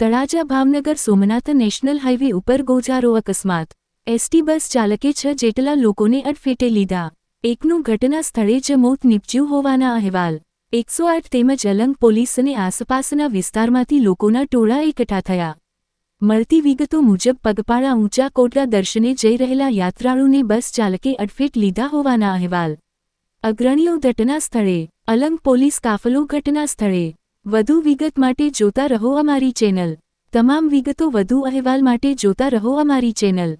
Talaja Bhavnagar Somnath national highway ઉપર ગોજારો અકસ્માત. એસટી બસ ચાલકે છ જેટલા લોકોને અડફેટે લીધા. એકનું ઘટના સ્થળે જ મોત નીપજ્યું હોવાના અહેવાલ. એકસો આઠ તેમજ અલંગ પોલીસ અને આસપાસના વિસ્તારમાંથી લોકોના ટોળા એકઠા થયા. મળતી વિગતો મુજબ પગપાળા ઊંચા કોટડા દર્શને જઈ રહેલા યાત્રાળુને બસ ચાલકે અડફેટ લીધા હોવાના અહેવાલ. અગ્રણીઓ ઘટના સ્થળે, અલંગ પોલીસ કાફલો ઘટના સ્થળે વધુ વિગત માટે જોતા રહો અમારી ચેનલ. તમામ વિગતો વધુ અહેવાલ માટે જોતા રહો અમારી ચેનલ.